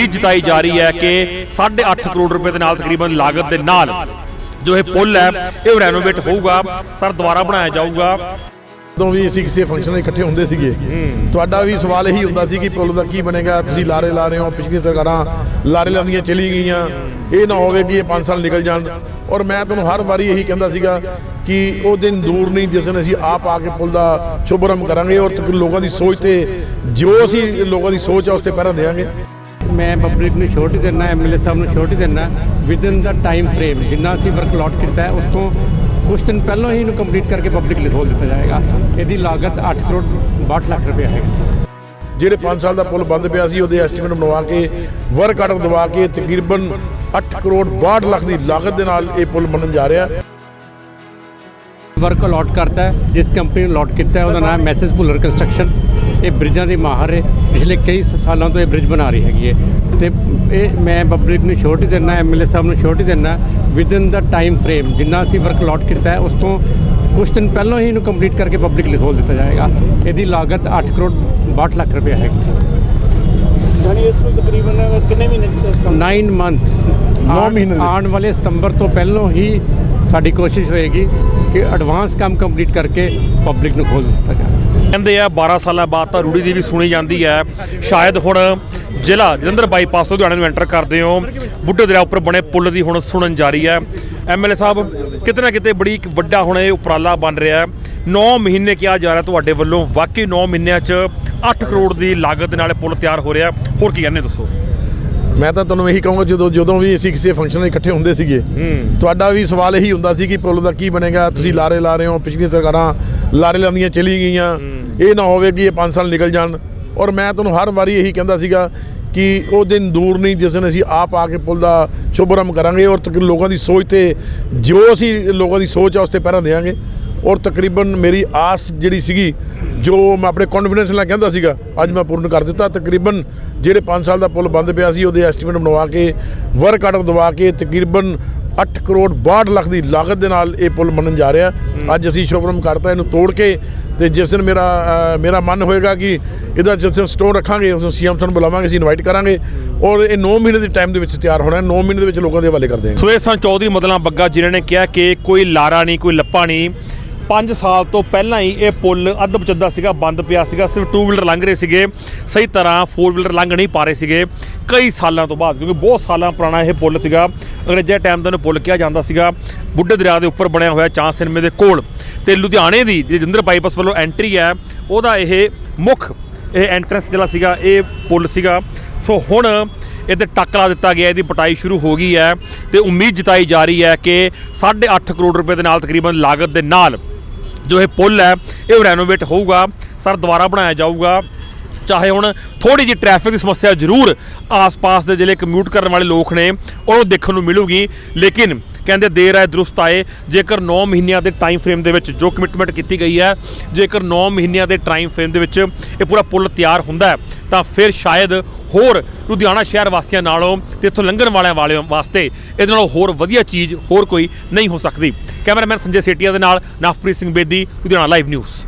ਉਮੀਦ ਜਤਾਈ ਜਾ ਰਹੀ ਹੈ ਕਿ 8.5 ਕਰੋੜ ਰੁਪਏ ਦੇ ਨਾਲ ਤਕਰੀਬਨ ਲਾਗਤ ਦੇ ਨਾਲ ਜੋ ਇਹ ਪੁਲ ਹੈ ਇਹ ਰੈਨੋਵੇਟ ਹੋਊਗਾ ਸਰ ਦੁਬਾਰਾ ਬਣਾਇਆ ਜਾਊਗਾ। ਜਦੋਂ ਵੀ ਅਸੀਂ ਕਿਸੇ ਫੰਕਸ਼ਨ 'ਚ ਇਕੱਠੇ ਹੁੰਦੇ ਸੀਗੇ ਤੁਹਾਡਾ ਵੀ ਸਵਾਲ ਇਹੀ ਹੁੰਦਾ ਸੀ ਕਿ ਪੁੱਲ ਦਾ ਕੀ ਬਣੇਗਾ ਤੁਸੀਂ ਲਾਰੇ ਲਾ ਰਹੇ ਹੋ ਪਿਛਲੀਆਂ ਸਰਕਾਰਾਂ ਲਾਰੇ ਲਾਉਂਦੀਆਂ ਚਲੀ ਗਈਆਂ। ਇਹ ਨਾ ਹੋਵੇ ਕਿ ਇਹ 5 ਸਾਲ ਨਿਕਲ ਜਾਣ। ਔਰ ਮੈਂ ਤੁਹਾਨੂੰ ਹਰ ਵਾਰੀ ਇਹੀ ਕਹਿੰਦਾ ਸੀਗਾ ਕਿ ਉਹ ਦਿਨ ਦੂਰ ਨਹੀਂ ਜਿਸ ਦਿਨ ਅਸੀਂ ਆਪ ਆ ਕੇ ਪੁੱਲ ਦਾ ਸ਼ੁਭਰਮ ਕਰਾਂਗੇ ਔਰ ਲੋਕਾਂ ਦੀ ਸੋਚ ਤੇ ਜੋ ਅਸੀਂ ਲੋਕਾਂ ਦੀ ਸੋਚ ਆ ਉਸ ਤੇ ਪਹਿਰਾ ਦੇਵਾਂਗੇ। ਮੈਂ ਪਬਲਿਕ ਨੂੰ ਛੋਟ ਦਿੰਦਾ ਐਮਐਲਏ ਸਾਹਿਬ ਨੂੰ ਛੋਟ ਦਿੰਦਾ ਵਿਦਨ ਦਾ ਟਾਈਮ ਫਰੇਮ ਜਿੰਨਾ ਅਸੀਂ ਵਰਕ ਅਲਾਟ ਕੀਤਾ ਹੈ, ਉਸ ਤੋਂ ਕੁਝ ਦਿਨ ਪਹਿਲਾਂ ਹੀ ਇਹਨੂੰ ਕੰਪਲੀਟ ਕਰਕੇ ਪਬਲਿਕ ਲਈ ਖੋਲ ਦਿੱਤਾ ਜਾਏਗਾ। ਇਹਦੀ ਲਾਗਤ 8 ਕਰੋੜ 62 ਲੱਖ ਰੁਪਏ ਹੈ। ਜਿਹੜੇ 5 ਸਾਲ ਦਾ ਪੁਲ ਬੰਦ ਪਿਆ ਸੀ, ਉਹਦੇ ਐਸਟੀਮੇਟ ਬਣਵਾ ਕੇ ਵਰਕ ਆਰਡਰ ਦਵਾ ਕੇ ਤਕਰੀਬਨ 8 ਕਰੋੜ 62 ਲੱਖ ਦੀ ਲਾਗਤ ਦੇ ਨਾਲ ਇਹ ਪੁਲ ਬਣਨ ਜਾ ਰਿਹਾ। ਵਰਕ ਅਲਾਟ ਕਰਤਾ ਹੈ ਜਿਸ ਕੰਪਨੀ ਨੂੰ ਅਲਾਟ ਕੀਤਾ ਹੈ ਉਹਦਾ ਨਾਮ ਮੈਸੇਜ ਭੁੱਲਰ ਕੰਸਟਰਕਸ਼ਨ ਇਹ ਬ੍ਰਿਜਾਂ ਦੀ ਮਾਹਰ ਹੈ। ਪਿਛਲੇ ਕਈ ਸਾਲਾਂ ਤੋਂ ਇਹ ਬ੍ਰਿਜ ਬਣਾ ਰਹੀ ਹੈਗੀ ਹੈ। ਤੇ ਇਹ ਮੈਂ ਪਬਲਿਕ ਨੂੰ ਛੋਟ ਹੀ ਦਿੰਦਾ ਐਮਐਲਏ ਸਾਹਿਬ ਨੂੰ ਛੋਟ ਹੀ ਦਿੰਦਾ ਵਿਦਨ ਦਾ ਟਾਈਮ ਫਰੇਮ ਜਿੰਨਾ ਅਸੀਂ ਵਰਕ ਅਲਾਟ ਕੀਤਾ ਹੈ ਉਸ ਤੋਂ ਕੁਝ ਦਿਨ ਪਹਿਲਾਂ ਹੀ ਇਹਨੂੰ ਕੰਪਲੀਟ ਕਰਕੇ ਪਬਲਿਕ ਲਈ ਖੋਲ ਦਿੱਤਾ ਜਾਏਗਾ। ਇਹਦੀ ਲਾਗਤ 8 ਕਰੋੜ 62 ਲੱਖ ਰੁਪਏ ਹੈ। ਯਾਨੀ ਇਸ ਨੂੰ ਤਕਰੀਬਨ ਕਿੰਨੇ ਮਹੀਨੇ ਚ ਕੰਮ 9 ਮੰਥ ਨੌਂ ਮਹੀਨੇ ਦੇ। ਆਉਣ ਵਾਲੇ ਸਤੰਬਰ ਤੋਂ ਪਹਿਲਾਂ ਹੀ ਸਾਡੀ ਕੋਸ਼ਿਸ਼ ਹੋਏਗੀ ਕਿ ਐਡਵਾਂਸ ਕੰਮ ਕੰਪਲੀਟ ਕਰਕੇ ਪਬਲਿਕ ਨੂੰ ਖੋਲ ਦਿੱਤਾ ਜਾਵੇ। ਕਹਿੰਦੇ ਆ 12 ਸਾਲਾਂ ਬਾਅਦ ਤਾਂ ਰੂੜੀ ਦੀ ਵੀ ਸੁਣੀ ਜਾਂਦੀ ਹੈ। ਸ਼ਾਇਦ ਹੁਣ ਜ਼ਿਲ੍ਹਾ ਜਲੰਧਰ ਬਾਈਪਾਸ ਤੋਂ ਲੁਧਿਆਣੇ ਨੂੰ ਐਂਟਰ ਕਰਦੇ ਹੋ। ਬੁੱਢੇ ਦਰਿਆ ਉੱਪਰ ਬਣੇ ਪੁਲ ਦੀ ਹੁਣ ਸੁਣਨ ਜਾਰੀ ਹੈ। ਐਮਐਲਏ ਸਾਹਿਬ, ਕਿਤੇ ਨਾ ਕਿਤੇ ਬੜੀ ਇੱਕ ਵੱਡਾ ਹੁਣ ਇਹ ਉਪਰਾਲਾ ਬਣ ਰਿਹਾ ਹੈ। 9 ਮਹੀਨੇ ਕਿਹਾ ਜਾ ਰਿਹਾ ਤੁਹਾਡੇ ਵੱਲੋਂ। ਵਾਕਈ 9 ਮਹੀਨਿਆਂ 'ਚ 8 ਕਰੋੜ ਦੀ ਲਾਗਤ ਨਾਲ ਇਹ ਪੁਲ ਤਿਆਰ ਹੋ ਰਿਹਾ ਹੋਰ ਕੀ ਕਹਿੰਦੇ ਦੱਸੋ? ਮੈਂ ਤਾਂ ਤੁਹਾਨੂੰ ਇਹੀ ਕਹੂੰਗਾ ਜਦੋਂ ਜਦੋਂ ਵੀ ਅਸੀਂ ਕਿਸੇ ਫੰਕਸ਼ਨ 'ਚ ਇਕੱਠੇ ਹੁੰਦੇ ਸੀਗੇ ਤੁਹਾਡਾ ਵੀ ਸਵਾਲ ਇਹੀ ਹੁੰਦਾ ਸੀ ਕਿ ਪੁੱਲ ਦਾ ਕੀ ਬਣੇਗਾ ਤੁਸੀਂ ਲਾਰੇ ਲਾ ਰਹੇ ਹੋ ਪਿਛਲੀਆਂ ਸਰਕਾਰਾਂ ਲਾਰੇ ਲਾਉਂਦੀਆਂ ਚਲੀ ਗਈਆਂ। ਇਹ ਨਾ ਹੋਵੇ ਕਿ ਇਹ 5 ਸਾਲ ਨਿਕਲ ਜਾਣ। ਔਰ ਮੈਂ ਤੁਹਾਨੂੰ ਹਰ ਵਾਰੀ ਇਹੀ ਕਹਿੰਦਾ ਸੀਗਾ ਕਿ ਉਹ ਦਿਨ ਦੂਰ ਨਹੀਂ ਜਿਸ ਦਿਨ ਅਸੀਂ ਆਪ ਆ ਕੇ ਪੁੱਲ ਦਾ ਸ਼ੁਭਰਮ ਕਰਾਂਗੇ ਔਰ ਲੋਕਾਂ ਦੀ ਸੋਚ ਤੇ ਜੋ ਅਸੀਂ ਲੋਕਾਂ ਦੀ ਸੋਚ ਆ ਉਸ ਤੇ ਪਹਿਰਾ ਦੇਵਾਂਗੇ। ਔਰ ਤਕਰੀਬਨ ਮੇਰੀ ਆਸ ਜਿਹੜੀ ਸੀਗੀ ਜੋ ਮੈਂ ਆਪਣੇ ਕੌਨਫੀਡੈਂਸ ਨਾਲ ਕਹਿੰਦਾ ਸੀਗਾ ਅੱਜ ਮੈਂ ਪੂਰਨ ਕਰ ਦਿੱਤਾ। ਤਕਰੀਬਨ ਜਿਹੜੇ 5 ਸਾਲ ਦਾ ਪੁਲ ਬੰਦ ਪਿਆ ਸੀ ਉਹਦੇ ਐਸਟੀਮੇਟ ਬਣਵਾ ਕੇ ਵਰਕ ਆਰਡਰ ਦਵਾ ਕੇ ਤਕਰੀਬਨ 8 ਕਰੋੜ 62 ਲੱਖ ਦੀ ਲਾਗਤ ਦੇ ਨਾਲ ਇਹ ਪੁਲ ਬਣਨ ਜਾ ਰਿਹਾ। ਅੱਜ ਅਸੀਂ ਸ਼ੁਭਰਮ ਕਰਤਾ ਇਹਨੂੰ ਤੋੜ ਕੇ ਤੇ ਜਿਸ ਦਿਨ ਮੇਰਾ ਮੇਰਾ ਮਨ ਹੋਏਗਾ ਕਿ ਇਹਦਾ ਜਿਸ ਦਿਨ ਸਟੋਨ ਰੱਖਾਂਗੇ ਉਸ ਨੂੰ ਸੀਐਮ ਸਾਨੂੰ ਬੁਲਾਵਾਂਗੇ ਅਸੀਂ ਇਨਵਾਈਟ ਕਰਾਂਗੇ ਔਰ ਇਹ 9 ਮਹੀਨੇ ਦੇ ਟਾਈਮ ਦੇ ਵਿੱਚ ਤਿਆਰ ਹੋਣਾ ਹੈ। 9 ਮਹੀਨੇ ਦੇ ਵਿੱਚ ਲੋਕਾਂ ਦੇ ਹਵਾਲੇ ਕਰ ਦੇਵਾਂਗੇ। ਸੋ ਇਹ ਸਨ ਚੌਧਰੀ ਮਦਨਾ ਬੱਗਾ ਜਿਨ੍ਹਾਂ ਨੇ ਕਿਹਾ ਕਿ ਕੋਈ ਲਾਰਾ ਨਹੀਂ ਕੋਈ ਲੱਪਾ ਨਹੀਂ। 5 ਸਾਲ ਤੋਂ ਪਹਿਲਾਂ ਹੀ ਇਹ ਪੁਲ ਅੱਧ ਬਚਦਾ ਸੀਗਾ, ਬੰਦ ਪਿਆ ਸੀਗਾ, ਸਿਰਫ 2 ਵੀਲਰ ਲੰਘ ਰਹੇ ਸੀਗੇ, ਸਹੀ ਤਰ੍ਹਾਂ 4 ਵੀਲਰ ਲੰਘ ਨਹੀਂ ਪਾ ਰਹੇ ਸੀਗੇ, ਕਈ ਸਾਲਾਂ ਤੋਂ ਬਾਅਦ, ਕਿਉਂਕਿ ਬਹੁਤ ਸਾਲਾਂ ਪੁਰਾਣਾ ਇਹ ਪੁਲ ਸੀਗਾ ਅੰਗਰੇਜ਼ਾਂ ਟਾਈਮ ਦਾ ਇਹਨੂੰ ਪੁਲ ਕਿਹਾ ਜਾਂਦਾ ਸੀਗਾ, ਬੁੱਢੇ ਦਰਿਆ ਦੇ ਉੱਪਰ ਬਣਿਆ ਹੋਇਆ ਚਾਂ ਸਿਨਮੇ ਦੇ ਕੋਲ, ਤੇ ਲੁਧਿਆਣੇ ਦੀ ਜਿਹੜੀ ਜਿੰਦਰ ਬਾਈਪਾਸ ਵੱਲੋਂ ਐਂਟਰੀ ਹੈ, ਉਹਦਾ ਇਹ ਮੁੱਖ ਇਹ ਐਂਟਰੈਂਸ ਜਿਹੜਾ ਸੀਗਾ, ਇਹ ਪੁਲ ਸੀਗਾ। ਸੋ ਹੁਣ ਇਹਦੇ ਟੱਕ ਦਿੱਤਾ ਗਿਆ, ਇਹਦੀ ਪਟਾਈ ਸ਼ੁਰੂ ਹੋ ਗਈ ਹੈ, ਤੇ ਉਮੀਦ ਜਤਾਈ ਜਾ ਰਹੀ ਹੈ ਕਿ 8.5 ਕਰੋੜ ਰੁਪਏ ਦੇ ਨਾਲ ਤਕਰੀਬਨ ਲਾਗਤ ਦੇ ਨਾਲ ਜੋ ਇਹ ਪੁਲ ਹੈ ਇਹ ਰੈਨੋਵੇਟ ਹੋਊਗਾ। ਸਰ ਦੁਬਾਰਾ ਬਣਾਇਆ ਜਾਊਗਾ। ਚਾਹੇ ਹੁਣ ਥੋੜੀ ਜਿਹੀ ਟ੍ਰੈਫਿਕ ਦੀ ਸਮੱਸਿਆ ਜ਼ਰੂਰ ਆਸ-ਪਾਸ ਦੇ ਜ਼ਿਲ੍ਹੇ ਕਮਿਊਟ ਕਰਨ ਵਾਲੇ ਲੋਕ ਨੇ ਉਹ ਦੇਖਣ ਨੂੰ ਮਿਲੂਗੀ। ਲੇਕਿਨ ਕਹਿੰਦੇ ਦੇਰ ਆਏ ਦਰੁਸਤ ਆਏ। ਜੇਕਰ 9 ਮਹੀਨਿਆਂ ਦੇ ਟਾਈਮ ਫਰੇਮ ਦੇ ਵਿੱਚ ਜੋ ਕਮਿਟਮੈਂਟ ਕੀਤੀ ਗਈ ਹੈ, ਜੇਕਰ 9 ਮਹੀਨਿਆਂ ਦੇ ਟਾਈਮ ਫਰੇਮ ਦੇ ਵਿੱਚ ਇਹ ਪੂਰਾ ਪੁਲ ਤਿਆਰ ਹੁੰਦਾ ਤਾਂ ਫਿਰ ਸ਼ਾਇਦ ਹੋਰ ਲੁਧਿਆਣਾ ਸ਼ਹਿਰ ਵਾਸੀਆਂ ਨਾਲੋਂ ਤੇ ਇੱਥੋਂ ਲੰਘਣ ਵਾਲਿਆਂ ਵਾਲਿਆਂ ਵਾਸਤੇ ਇਹਦੇ ਨਾਲੋਂ ਹੋਰ ਵਧੀਆ ਚੀਜ਼ ਹੋਰ ਕੋਈ ਨਹੀਂ ਹੋ ਸਕਦੀ। ਕੈਮਰਾਮੈਨ ਸੰਜੇ ਸੇਟੀਆ ਦੇ ਨਾਲ ਨਵਪ੍ਰੀਤ ਸਿੰਘ ਬੇਦੀ, ਲੁਧਿਆਣਾ ਲਾਈਵ ਨਿਊਜ਼